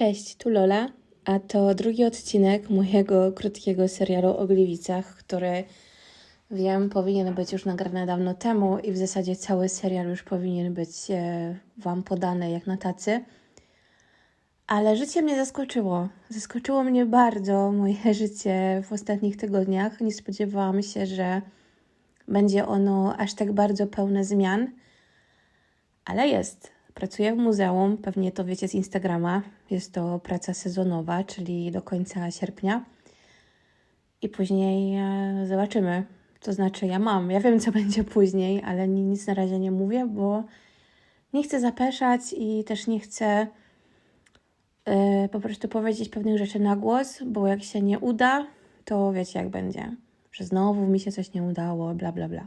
Cześć, tu Lola, a to drugi odcinek mojego krótkiego serialu o Gliwicach, który wiem powinien być już nagrany dawno temu i w zasadzie cały serial już powinien być e, Wam podany jak na tacy. Ale życie mnie zaskoczyło. Zaskoczyło mnie bardzo moje życie w ostatnich tygodniach. Nie spodziewałam się, że będzie ono aż tak bardzo pełne zmian, ale jest. Pracuję w muzeum, pewnie to wiecie z Instagrama. Jest to praca sezonowa, czyli do końca sierpnia. I później e, zobaczymy. To znaczy, ja mam, ja wiem, co będzie później, ale ni- nic na razie nie mówię, bo nie chcę zapeszać i też nie chcę e, po prostu powiedzieć pewnych rzeczy na głos, bo jak się nie uda, to wiecie, jak będzie. Że znowu mi się coś nie udało, bla, bla, bla.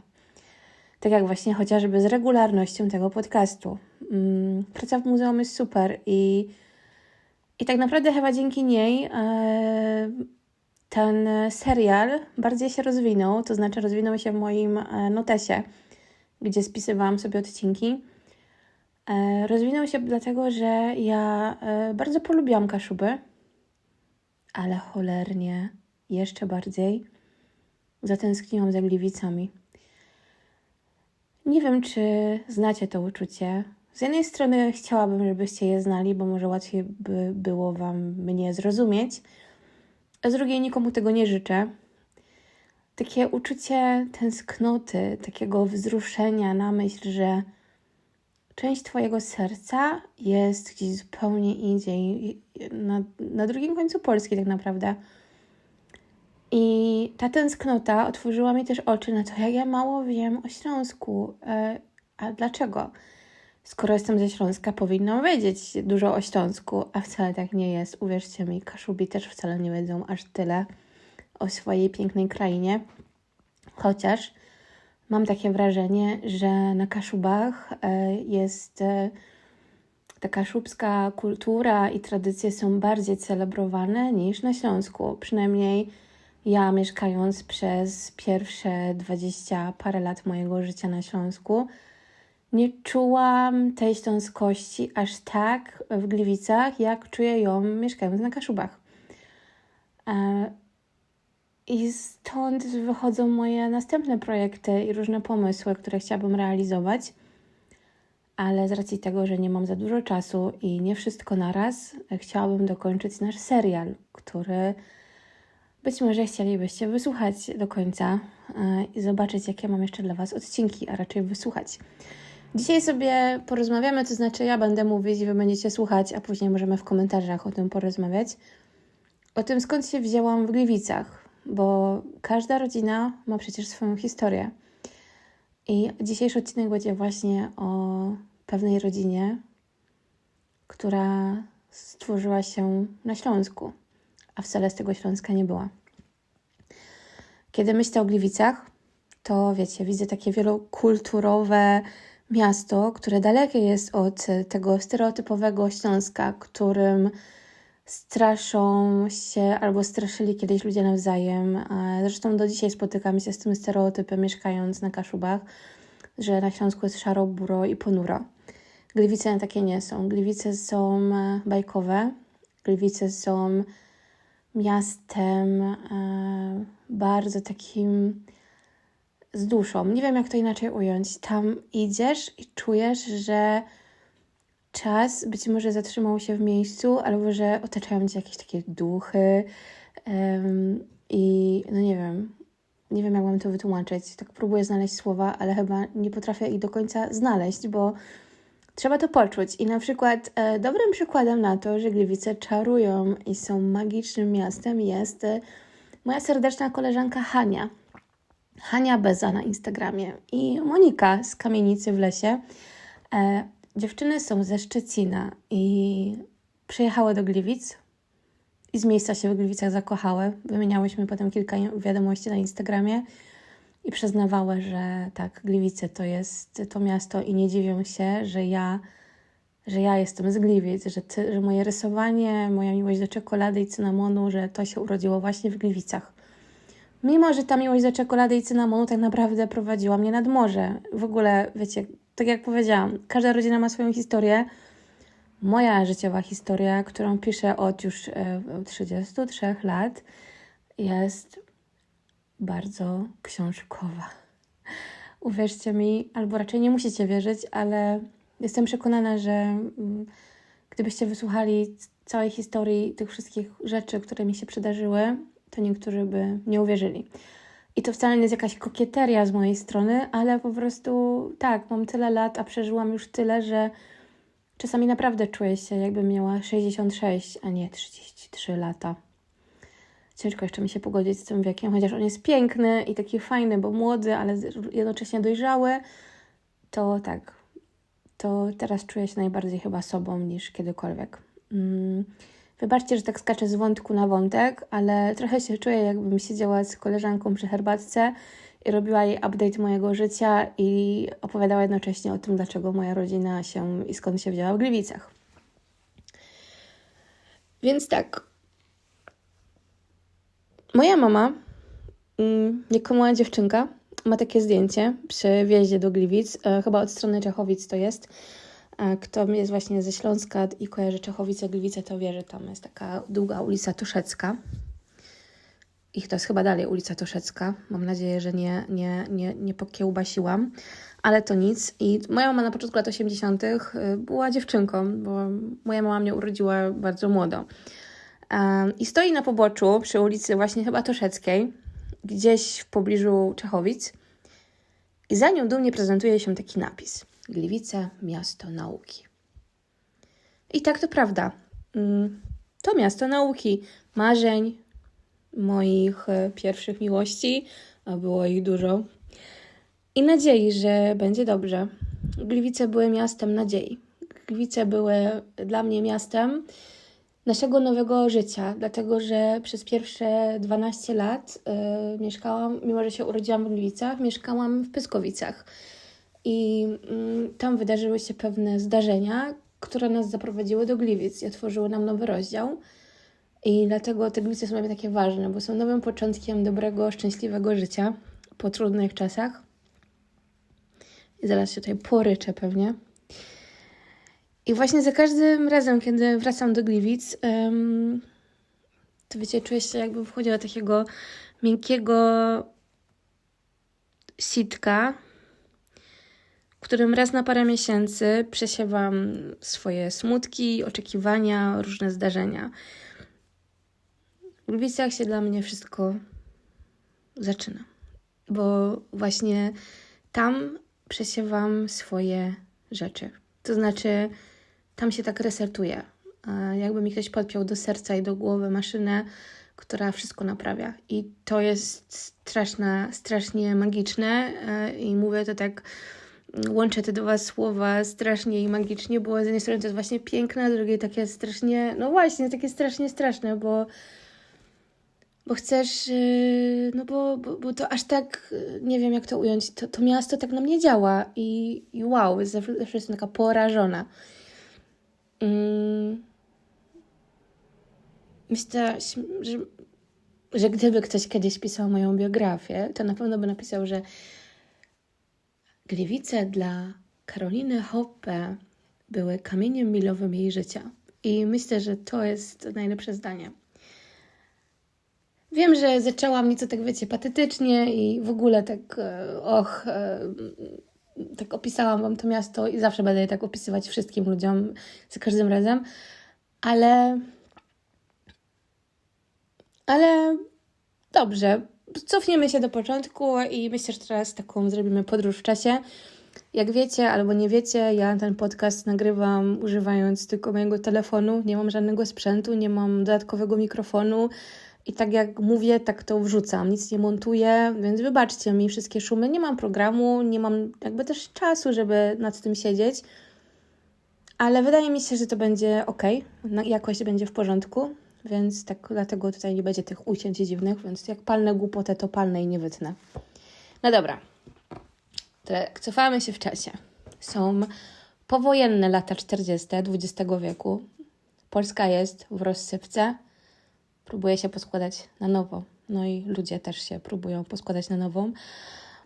Tak jak właśnie chociażby z regularnością tego podcastu. Mm, Praca w muzeum jest super i, i tak naprawdę chyba dzięki niej e, ten serial bardziej się rozwinął, to znaczy rozwinął się w moim e, notesie, gdzie spisywałam sobie odcinki. E, Rozwinął się dlatego, że ja bardzo polubiłam Kaszuby, ale cholernie jeszcze bardziej zatęskniłam za Gliwicami. Nie wiem, czy znacie to uczucie. Z jednej strony chciałabym, żebyście je znali, bo może łatwiej by było Wam mnie zrozumieć, a z drugiej nikomu tego nie życzę. Takie uczucie tęsknoty, takiego wzruszenia na myśl, że część Twojego serca jest gdzieś zupełnie indziej, na, na drugim końcu Polski tak naprawdę. I ta tęsknota otworzyła mi też oczy na to, jak ja mało wiem o Śląsku. E, A dlaczego? Skoro jestem ze Śląska, powinnam wiedzieć dużo o Śląsku, a wcale tak nie jest. Uwierzcie mi, Kaszubi też wcale nie wiedzą aż tyle o swojej pięknej krainie. Chociaż mam takie wrażenie, że na Kaszubach e, jest e, ta kaszubska kultura i tradycje są bardziej celebrowane niż na Śląsku. Przynajmniej ja mieszkając przez pierwsze 20 parę lat mojego życia na Śląsku, nie czułam tej śląskości aż tak w Gliwicach, jak czuję ją mieszkając na Kaszubach. E, I stąd wychodzą moje następne projekty i różne pomysły, które chciałabym realizować. Ale z racji tego, że nie mam za dużo czasu i nie wszystko naraz, chciałabym dokończyć nasz serial, który być może chcielibyście wysłuchać do końca e, i zobaczyć, jakie mam jeszcze dla Was odcinki, a raczej wysłuchać. Dzisiaj sobie porozmawiamy, to znaczy ja będę mówić i Wy będziecie słuchać, a później możemy w komentarzach o tym porozmawiać. O tym, skąd się wzięłam w Gliwicach, bo każda rodzina ma przecież swoją historię. I dzisiejszy odcinek będzie właśnie o pewnej rodzinie, która stworzyła się na Śląsku, a wcale z tego Śląska nie była. Kiedy myślę o Gliwicach, to wiecie, widzę takie wielokulturowe miasto, które dalekie jest od tego stereotypowego Śląska, którym straszą się albo straszyli kiedyś ludzie nawzajem. Zresztą do dzisiaj spotykam się z tym stereotypem, mieszkając na Kaszubach, że na Śląsku jest szaro, buro i ponuro. Gliwice takie nie są. Gliwice są e, bajkowe. Gliwice są miastem e, bardzo takim z duszą. Nie wiem, jak to inaczej ująć. Tam idziesz i czujesz, że czas być może zatrzymał się w miejscu, albo że otaczają cię jakieś takie duchy. em, I no nie wiem, nie wiem, jak mam to wytłumaczyć. Tak próbuję znaleźć słowa, ale chyba nie potrafię ich do końca znaleźć, bo trzeba to poczuć. I na przykład e, dobrym przykładem na to, że Gliwice czarują i są magicznym miastem, jest e, moja serdeczna koleżanka Hania. Hania Beza na Instagramie i Monika z Kamienicy w lesie. E, dziewczyny są ze Szczecina i przyjechały do Gliwic i z miejsca się w Gliwicach zakochały. Wymieniałyśmy potem kilka wiadomości na Instagramie i przyznawały, że tak, Gliwice to jest to miasto i nie dziwią się, że ja, że ja jestem z Gliwic, że, ty, że moje rysowanie, moja miłość do czekolady i cynamonu, że to się urodziło właśnie w Gliwicach. Mimo, że ta miłość do czekolady i cynamonu tak naprawdę prowadziła mnie nad morze. W ogóle, wiecie, tak jak powiedziałam, każda rodzina ma swoją historię. moja życiowa historia, którą piszę od już e, 33 lat, jest bardzo książkowa. Uwierzcie mi, albo raczej nie musicie wierzyć, ale jestem przekonana, że mm, gdybyście wysłuchali całej historii tych wszystkich rzeczy, które mi się przydarzyły, to niektórzy by nie uwierzyli. I to wcale nie jest jakaś kokieteria z mojej strony, ale po prostu tak, mam tyle lat, a przeżyłam już tyle, że czasami naprawdę czuję się, jakbym miała 66, a nie 33 lata. Ciężko jeszcze mi się pogodzić z tym wiekiem, chociaż on jest piękny i taki fajny, bo młody, ale jednocześnie dojrzały, to tak, to teraz czuję się najbardziej chyba sobą niż kiedykolwiek. Mm. Wybaczcie, że tak skaczę z wątku na wątek, ale trochę się czuję, jakbym siedziała z koleżanką przy herbatce i robiła jej update mojego życia i opowiadała jednocześnie o tym, dlaczego moja rodzina się i skąd się wzięła w Gliwicach. Więc tak. Moja mama, mm, jako mała dziewczynka, ma takie zdjęcie przy wjeździe do Gliwic, e, chyba od strony Czechowic to jest. Kto jest właśnie ze Śląska i kojarzy Czechowice, Gliwice, to wie, że tam jest taka długa ulica Tuszecka. Ich to jest chyba dalej ulica Tuszecka. Mam nadzieję, że nie, nie, nie, nie pokiełbasiłam, ale to nic. I moja mama na początku lat 80. była dziewczynką, bo moja mama mnie urodziła bardzo młodo. I stoi na poboczu przy ulicy właśnie chyba Toszeckiej, gdzieś w pobliżu Czechowic. I za nią dumnie prezentuje się taki napis – Gliwice miasto nauki. I tak to prawda. Mm, to miasto nauki, marzeń, moich e, pierwszych miłości, a było ich dużo, i nadziei, że będzie dobrze. Gliwice były miastem nadziei. Gliwice były dla mnie miastem naszego nowego życia, dlatego że przez pierwsze 12 lat y, mieszkałam, mimo że się urodziłam w Gliwicach, mieszkałam w Pyskowicach. I mm, tam wydarzyły się pewne zdarzenia, które nas zaprowadziły do Gliwic i otworzyły nam nowy rozdział. I dlatego te Gliwice są dla mnie takie ważne, bo są nowym początkiem dobrego, szczęśliwego życia po trudnych czasach. I zaraz się tutaj poryczę pewnie. I właśnie za każdym razem, kiedy wracam do Gliwic, to wiecie, czuję się jakbym wchodziła takiego miękkiego sitka, którym raz na parę miesięcy przesiewam swoje smutki, oczekiwania, różne zdarzenia. W Gliwicach się dla mnie wszystko zaczyna, bo właśnie tam przesiewam swoje rzeczy. To znaczy, tam się tak resetuje. Jakby mi ktoś podpiął do serca i do głowy maszynę, która wszystko naprawia. I to jest straszne, strasznie magiczne. E, I mówię to tak łączę te dwa słowa strasznie i magicznie, bo z jednej strony to jest właśnie piękne, a z drugiej takie strasznie, no właśnie, takie strasznie straszne, bo bo chcesz, yy, no bo, bo, bo to aż tak, nie wiem jak to ująć, to, to miasto tak na mnie działa i, i wow, zawsze, zawsze jestem taka porażona. Mm. Myślę, że, że gdyby ktoś kiedyś pisał moją biografię, to na pewno by napisał, że Gliwice dla Karoliny Hoppe były kamieniem milowym jej życia. I myślę, że to jest najlepsze zdanie. Wiem, że zaczęłam nieco tak, wiecie, patetycznie i w ogóle tak, e, och, e, tak opisałam Wam to miasto i zawsze będę je tak opisywać wszystkim ludziom za każdym razem, ale. Ale dobrze, cofniemy się do początku i myślę, że teraz taką zrobimy podróż w czasie. Jak wiecie albo nie wiecie, ja ten podcast nagrywam używając tylko mojego telefonu. Nie mam żadnego sprzętu, nie mam dodatkowego mikrofonu. I tak jak mówię, tak to wrzucam. Nic nie montuję, więc wybaczcie mi wszystkie szumy. Nie mam programu, nie mam jakby też czasu, żeby nad tym siedzieć. Ale wydaje mi się, że to będzie ok, jakość będzie w porządku. Więc tak dlatego tutaj nie będzie tych ucięć dziwnych, więc jak palnę głupotę, to palnę i nie wytnę. No dobra. Tak, cofamy się w czasie. Są powojenne lata 40. XX wieku. Polska jest w rozsypce. Próbuje się poskładać na nowo. No i ludzie też się próbują poskładać na nową.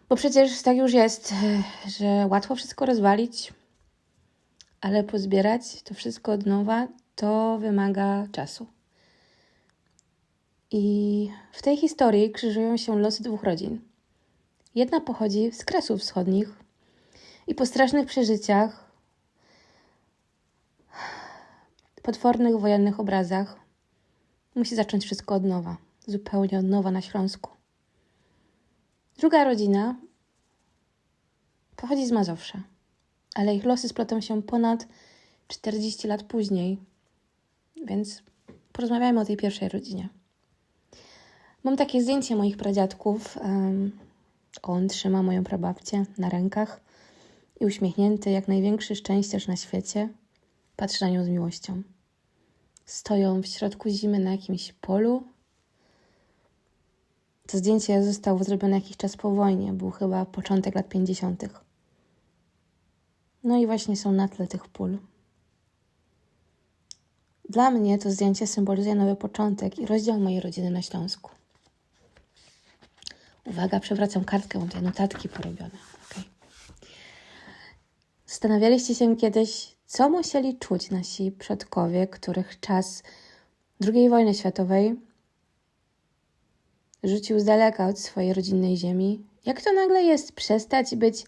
Bo przecież tak już jest, że łatwo wszystko rozwalić, ale pozbierać to wszystko od nowa to wymaga czasu. I w tej historii krzyżują się losy dwóch rodzin. Jedna pochodzi z Kresów Wschodnich i po strasznych przeżyciach, potwornych wojennych obrazach musi zacząć wszystko od nowa, zupełnie od nowa na Śląsku. Druga rodzina pochodzi z Mazowsza, ale ich losy splotą się ponad 40 lat później, więc porozmawiajmy o tej pierwszej rodzinie. Mam takie zdjęcie moich pradziadków. on trzyma moją prababcię na rękach i uśmiechnięty jak największy szczęściarz na świecie patrzy na nią z miłością. Stoją w środku zimy na jakimś polu. To zdjęcie zostało zrobione jakiś czas po wojnie, był chyba początek lat 50. No i właśnie są na tle tych pól. Dla mnie to zdjęcie symbolizuje nowy początek i rozdział mojej rodziny na Śląsku. Uwaga, przewracam kartkę, mam tutaj notatki porobione. Okay. Zastanawialiście się kiedyś, co musieli czuć nasi przodkowie, których czas II wojny światowej rzucił z daleka od swojej rodzinnej ziemi? Jak to nagle jest przestać być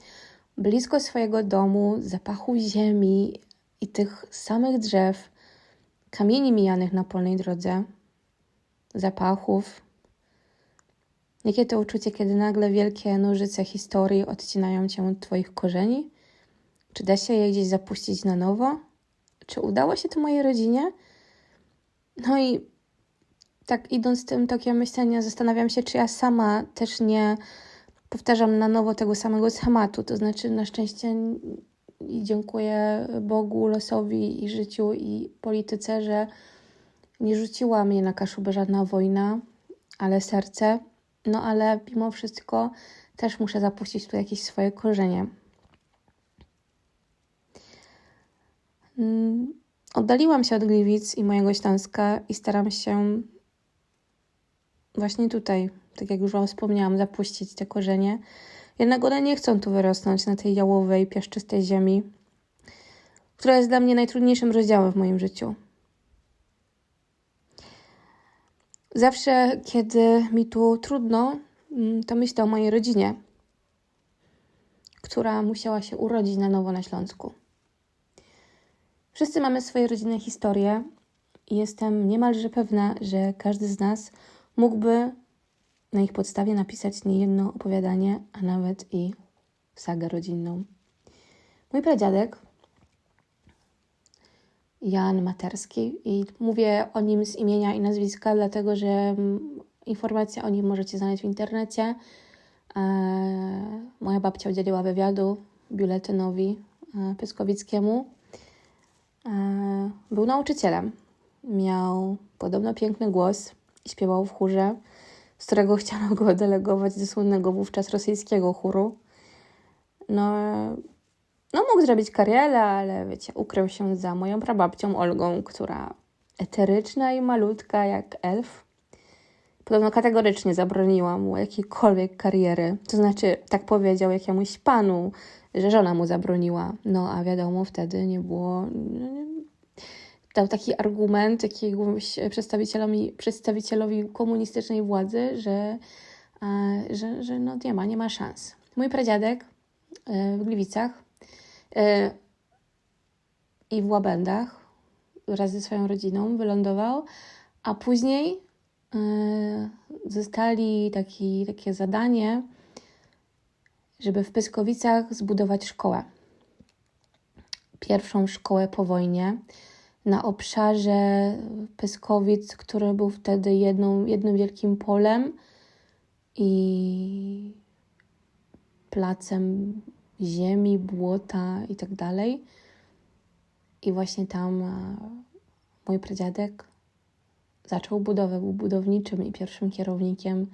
blisko swojego domu, zapachu ziemi i tych samych drzew, kamieni mijanych na polnej drodze, zapachów, Jakie to uczucie, kiedy nagle wielkie nożyce historii odcinają cię od Twoich korzeni? Czy da się je gdzieś zapuścić na nowo? Czy udało się to mojej rodzinie? No i tak idąc tym tokiem myślenia, zastanawiam się, czy ja sama też nie powtarzam na nowo tego samego schematu. To znaczy, na szczęście i dziękuję Bogu, losowi i życiu i polityce, że nie rzuciła mnie na kaszubę żadna wojna, ale serce no ale mimo wszystko też muszę zapuścić tu jakieś swoje korzenie. Mm, oddaliłam się od Gliwic i mojego Śląska i staram się właśnie tutaj, tak jak już Wam wspomniałam, zapuścić te korzenie. Jednak one nie chcą tu wyrosnąć na tej jałowej, piaszczystej ziemi, która jest dla mnie najtrudniejszym rozdziałem w moim życiu. Zawsze, kiedy mi tu trudno, mm, to myślę o mojej rodzinie, która musiała się urodzić na nowo na Śląsku. Wszyscy mamy swoje rodzinne historie i jestem niemalże pewna, że każdy z nas mógłby na ich podstawie napisać niejedno opowiadanie, a nawet i sagę rodzinną. Mój pradziadek Jan Materski i mówię o nim z imienia i nazwiska, dlatego że mm, informacje o nim możecie znaleźć w internecie. E, moja babcia udzieliła wywiadu biuletynowi e, Pyskowickiemu. E, był nauczycielem. Miał podobno piękny głos i śpiewał w chórze, z którego chciano go delegować do słynnego wówczas rosyjskiego chóru. No, no, mógł zrobić karierę, ale wiecie, ukrył się za moją prababcią Olgą, która eteryczna i malutka jak elf. Podobno kategorycznie zabroniła mu jakiejkolwiek kariery. To znaczy, tak powiedział jakiemuś panu, że żona mu zabroniła. No, a wiadomo, wtedy nie było. Dał taki argument jakiegoś przedstawicielowi, przedstawicielowi komunistycznej władzy, że, że, że no nie ma, nie ma szans. Mój pradziadek e, w Gliwicach i w Łabędach wraz ze swoją rodziną wylądował, a później zostali taki, takie zadanie, żeby w Pyskowicach zbudować szkołę. Pierwszą szkołę po wojnie na obszarze Pyskowic, który był wtedy jedną, jednym wielkim polem i placem ziemi, błota i tak dalej. I właśnie tam e, mój pradziadek zaczął budowę, był budowniczym i pierwszym kierownikiem,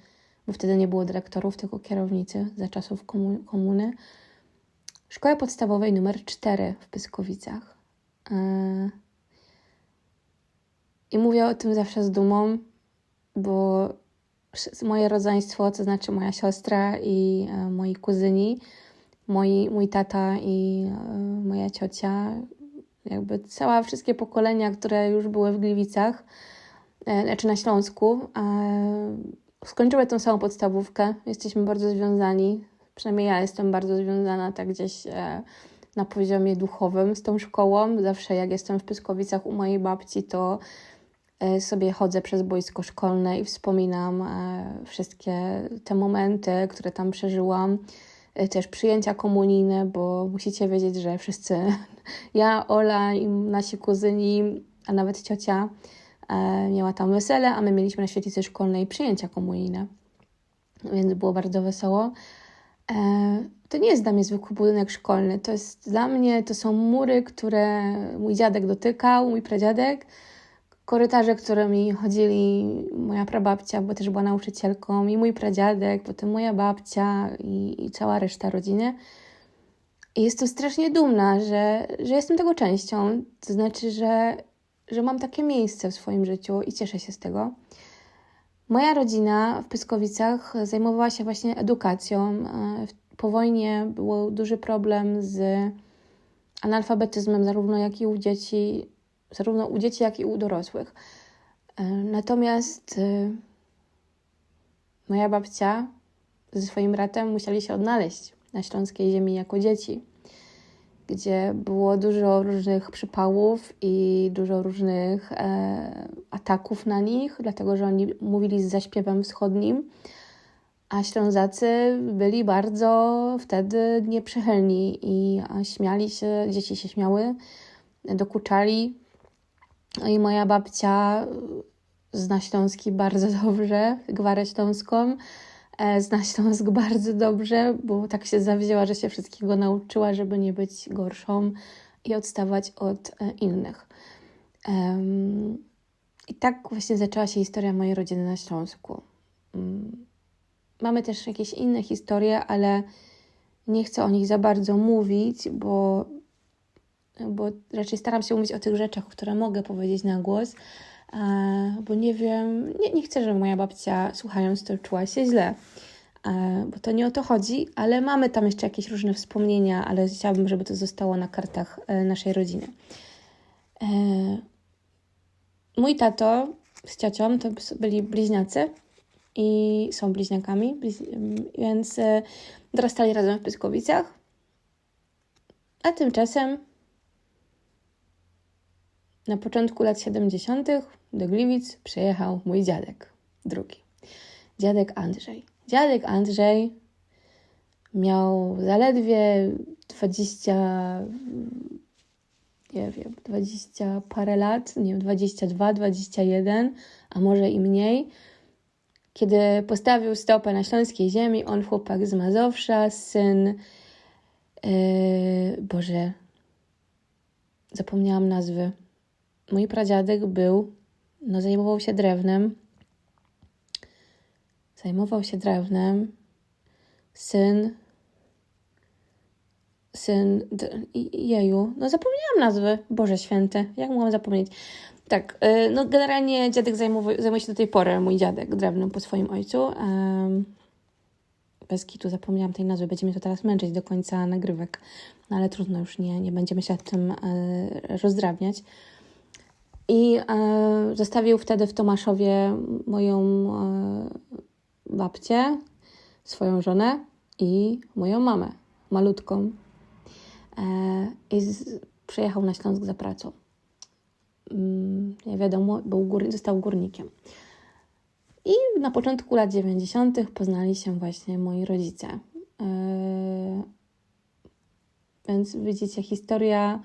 bo wtedy nie było dyrektorów, tylko kierownicy za czasów komuny. Szkoły podstawowej numer 4 w Pyskowicach. E, I mówię o tym zawsze z dumą, bo moje rodzeństwo, to znaczy moja siostra i e, moi kuzyni, moi, mój tata i e, moja ciocia Jakby cała, wszystkie pokolenia, które już były w Gliwicach, e, znaczy na Śląsku, skończyły tą samą podstawówkę. Jesteśmy bardzo związani, przynajmniej ja jestem bardzo związana tak gdzieś e, na poziomie duchowym z tą szkołą. Zawsze jak jestem w Pyskowicach u mojej babci, to sobie chodzę przez boisko szkolne i wspominam wszystkie te momenty, które tam przeżyłam. E, Też przyjęcia komunijne, bo musicie wiedzieć, że wszyscy, ja, Ola i nasi kuzyni, a nawet ciocia, e, miała tam wesele, a my mieliśmy na świetlicy szkolnej przyjęcia komunijne. Więc było bardzo wesoło. E, To nie jest dla mnie zwykły budynek szkolny. To jest dla mnie, to są mury, które mój dziadek dotykał, mój pradziadek, korytarze, którymi chodzili moja prababcia, bo też była nauczycielką, i mój pradziadek, potem moja babcia i, i cała reszta rodziny. I jestem strasznie dumna, że, że jestem tego częścią. To znaczy, że, że mam takie miejsce w swoim życiu i cieszę się z tego. Moja rodzina w Pyskowicach zajmowała się właśnie edukacją. E, Po wojnie był duży problem z analfabetyzmem, zarówno jak i u dzieci, zarówno u dzieci, jak i u dorosłych. E, Natomiast e, moja babcia ze swoim bratem musieli się odnaleźć na śląskiej ziemi jako dzieci, gdzie było dużo różnych przypałów i dużo różnych e, ataków na nich, dlatego że oni mówili z zaśpiewem wschodnim, a Ślązacy byli bardzo wtedy nieprzychylni i śmiali się, dzieci się śmiały, dokuczali. No i moja babcia zna Śląski bardzo dobrze, gwarę śląską. E, Zna Śląsk bardzo dobrze, bo tak się zawzięła, że się wszystkiego nauczyła, żeby nie być gorszą i odstawać od e, innych. I tak właśnie zaczęła się historia mojej rodziny na Śląsku. Mm, Mamy też jakieś inne historie, ale nie chcę o nich za bardzo mówić, bo, bo raczej staram się mówić o tych rzeczach, które mogę powiedzieć na głos, bo nie wiem, nie, nie chcę, żeby moja babcia słuchając to czuła się źle, bo to nie o to chodzi, ale mamy tam jeszcze jakieś różne wspomnienia, ale chciałabym, żeby to zostało na kartach e, naszej rodziny. E, Mój tato z ciocią to byli bliźniacy i są bliźniakami, bliź- więc e, dorastali razem w Pyskowicach. A tymczasem na początku lat 70. do Gliwic przyjechał mój dziadek, drugi. Dziadek Andrzej. Dziadek Andrzej miał zaledwie 20, nie wiem, 20 parę lat, nie wiem, 22, 21, a może i mniej. Kiedy postawił stopę na śląskiej ziemi, on chłopak z Mazowsza, syn, yy, Boże, zapomniałam nazwy. Mój pradziadek był, no zajmował się drewnem, zajmował się drewnem, syn, syn, jeju, no zapomniałam nazwy, Boże Święty, jak mogłam zapomnieć? Tak, y, no generalnie dziadek zajmuje, zajmuje się do tej pory, mój dziadek, drewnem po swoim ojcu. Bez kitu zapomniałam tej nazwy, będzie mnie to teraz męczyć do końca nagrywek, no ale trudno już, nie, nie będziemy się tym e, rozdrabniać. I e, zostawił wtedy w Tomaszowie moją e, babcię, swoją żonę i moją mamę, malutką. E, I z, przyjechał na Śląsk za pracą. Mm, nie wiadomo, był gór, został górnikiem. I na początku lat 90. poznali się właśnie moi rodzice. E, więc widzicie, historia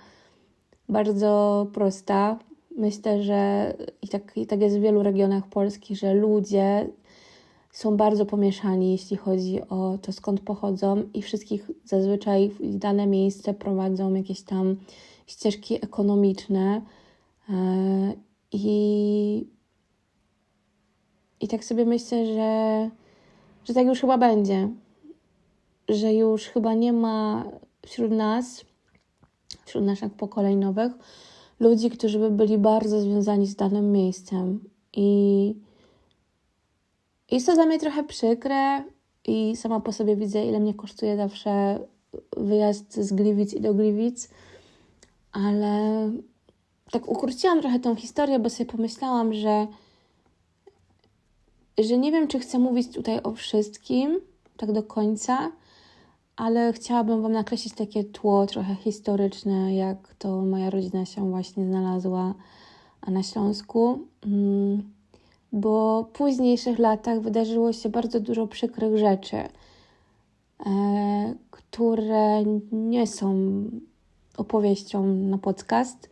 bardzo prosta. Myślę, że i tak, i tak jest w wielu regionach Polski, że ludzie są bardzo pomieszani, jeśli chodzi o to, skąd pochodzą, i wszystkich zazwyczaj w dane miejsce prowadzą jakieś tam ścieżki ekonomiczne. E, I, I tak sobie myślę, że, że tak już chyba będzie. Że już chyba nie ma wśród nas, wśród naszych pokoleń nowych, ludzi, którzy by byli bardzo związani z danym miejscem. I jest to dla mnie trochę przykre i sama po sobie widzę, ile mnie kosztuje zawsze wyjazd z Gliwic i do Gliwic. ale tak ukróciłam trochę tą historię, bo sobie pomyślałam, że, że nie wiem, czy chcę mówić tutaj o wszystkim tak do końca, ale chciałabym Wam nakreślić takie tło trochę historyczne, jak to moja rodzina się właśnie znalazła na Śląsku. Mm, Bo w późniejszych latach wydarzyło się bardzo dużo przykrych rzeczy, e, które nie są opowieścią na podcast,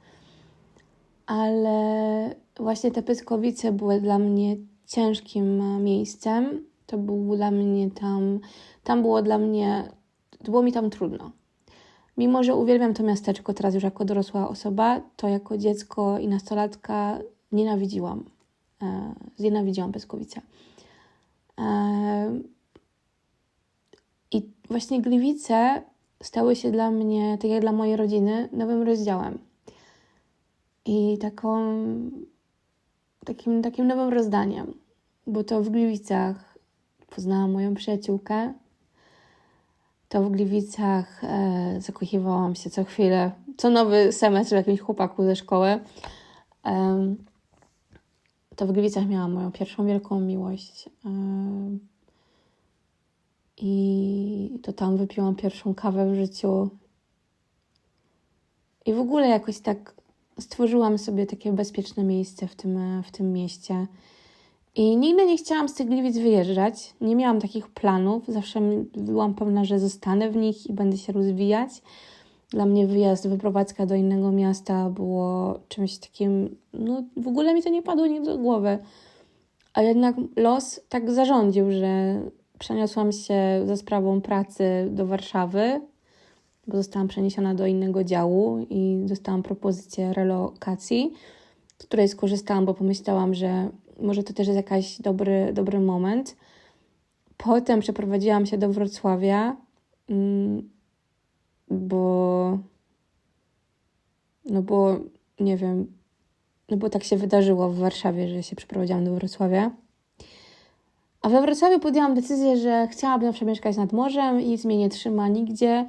ale właśnie te Pyskowice były dla mnie ciężkim miejscem. To był dla mnie tam, tam było dla mnie, było mi tam trudno. Mimo, że uwielbiam to miasteczko teraz już jako dorosła osoba, to jako dziecko i nastolatka nienawidziłam. E, znienawidziłam Pyskowice. E, I właśnie Gliwice stały się dla mnie, tak jak dla mojej rodziny, nowym rozdziałem. I taką, takim, takim nowym rozdaniem, bo to w Gliwicach poznałam moją przyjaciółkę, to w Gliwicach e, zakochiwałam się co chwilę, co nowy semestr w jakimś chłopaku ze szkoły. Em, to w Gliwicach miałam moją pierwszą wielką miłość. Em, I to tam wypiłam pierwszą kawę w życiu. I w ogóle jakoś tak stworzyłam sobie takie bezpieczne miejsce w tym, w tym mieście. I nigdy nie chciałam z tych Gliwic wyjeżdżać. Nie miałam takich planów. Zawsze byłam pewna, że zostanę w nich i będę się rozwijać. Dla mnie wyjazd, wyprowadzka do innego miasta było czymś takim, no w ogóle mi to nie padło nigdy do głowy. A jednak los tak zarządził, że przeniosłam się ze sprawą pracy do Warszawy, bo zostałam przeniesiona do innego działu i dostałam propozycję relokacji, z której skorzystałam, bo pomyślałam, że może to też jest jakiś dobry, dobry moment. Potem przeprowadziłam się do Wrocławia, mm, bo no bo nie wiem, no bo tak się wydarzyło w Warszawie, że się przeprowadziłam do Wrocławia. A we Wrocławiu podjęłam decyzję, że chciałabym przemieszkać nad morzem i nic mnie nie trzyma nigdzie.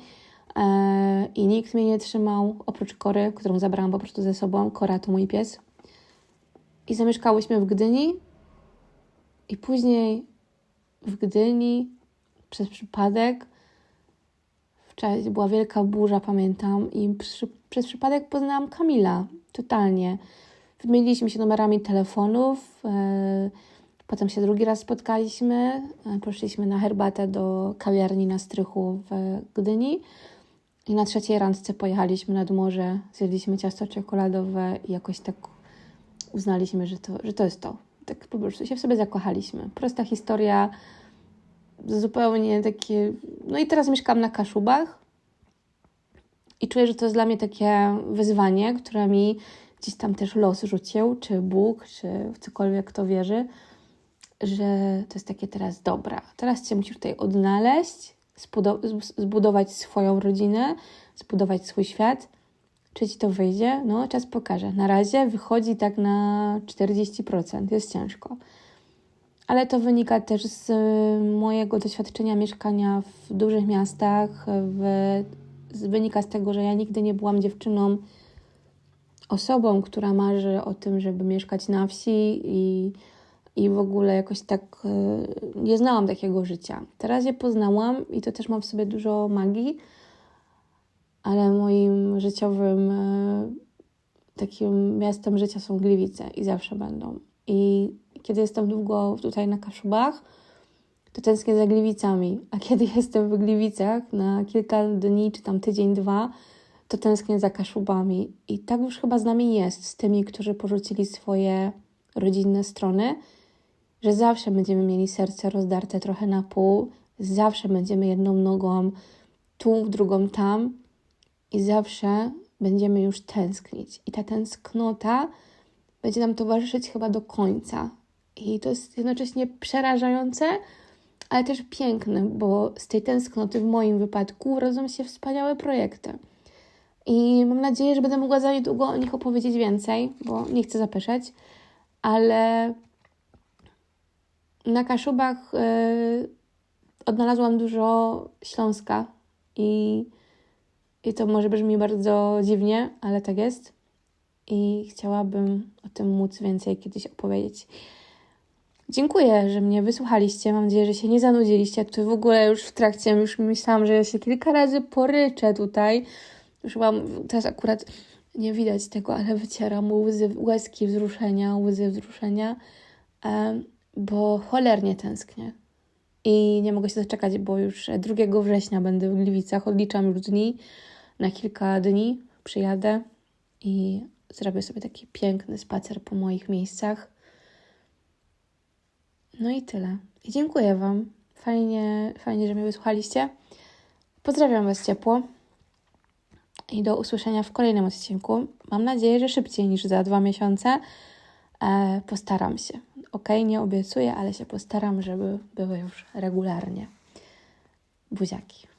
E, I nikt mnie nie trzymał, oprócz Kory, którą zabrałam po prostu ze sobą. Kora to mój pies. I zamieszkałyśmy w Gdyni. I później w Gdyni przez przypadek w czasie była wielka burza, pamiętam, i przy, przez przypadek poznałam Kamila. Totalnie. Wymieniliśmy się numerami telefonów. E, potem się drugi raz spotkaliśmy. E, poszliśmy na herbatę do kawiarni na strychu w Gdyni. I na trzeciej randce pojechaliśmy nad morze, zjedliśmy ciasto czekoladowe i jakoś tak uznaliśmy, że to, że to jest to. Tak po prostu się w sobie zakochaliśmy. Prosta historia, zupełnie takie... No i teraz mieszkam na Kaszubach i czuję, że to jest dla mnie takie wyzwanie, które mi gdzieś tam też los rzucił, czy Bóg, czy w cokolwiek kto wierzy, że to jest takie teraz dobra. Teraz cię musisz tutaj odnaleźć, zbudować swoją rodzinę, zbudować swój świat. Czy ci to wyjdzie? No, czas pokaże. Na razie wychodzi tak na 40%, jest ciężko. Ale to wynika też z mojego doświadczenia mieszkania w dużych miastach. W, wynika z tego, że ja nigdy nie byłam dziewczyną, osobą, która marzy o tym, żeby mieszkać na wsi i i w ogóle jakoś tak nie znałam takiego życia. Teraz je poznałam i to też ma w sobie dużo magii, ale moim życiowym takim miastem życia są Gliwice i zawsze będą. I kiedy jestem długo tutaj na Kaszubach, to tęsknię za Gliwicami, a kiedy jestem w Gliwicach na kilka dni czy tam tydzień, dwa, to tęsknię za Kaszubami. I tak już chyba z nami jest, z tymi, którzy porzucili swoje rodzinne strony że zawsze będziemy mieli serce rozdarte trochę na pół, zawsze będziemy jedną nogą tu, drugą tam i zawsze będziemy już tęsknić. I ta tęsknota będzie nam towarzyszyć chyba do końca. I to jest jednocześnie przerażające, ale też piękne, bo z tej tęsknoty w moim wypadku rodzą się wspaniałe projekty. I mam nadzieję, że będę mogła za niedługo o nich opowiedzieć więcej, bo nie chcę zapeszać, ale na Kaszubach y, odnalazłam dużo Śląska i I to może brzmi bardzo dziwnie, ale tak jest. I chciałabym o tym móc więcej kiedyś opowiedzieć. Dziękuję, że mnie wysłuchaliście. Mam nadzieję, że się nie zanudziliście. Tu w ogóle już w trakcie już myślałam, że ja się kilka razy poryczę tutaj. Już mam, teraz akurat nie widać tego, ale wycieram łzy, łezki wzruszenia, łzy wzruszenia, bo cholernie tęsknię. I nie mogę się doczekać, bo już 2 września będę w Gliwicach. Odliczam już dni. Na kilka dni przyjadę i zrobię sobie taki piękny spacer po moich miejscach. No i tyle. I dziękuję Wam. Fajnie, fajnie, że mnie wysłuchaliście. Pozdrawiam Was ciepło i do usłyszenia w kolejnym odcinku. Mam nadzieję, że szybciej niż za dwa miesiące. E, postaram się. Ok, nie obiecuję, ale się postaram, żeby były już regularnie. Buziaki.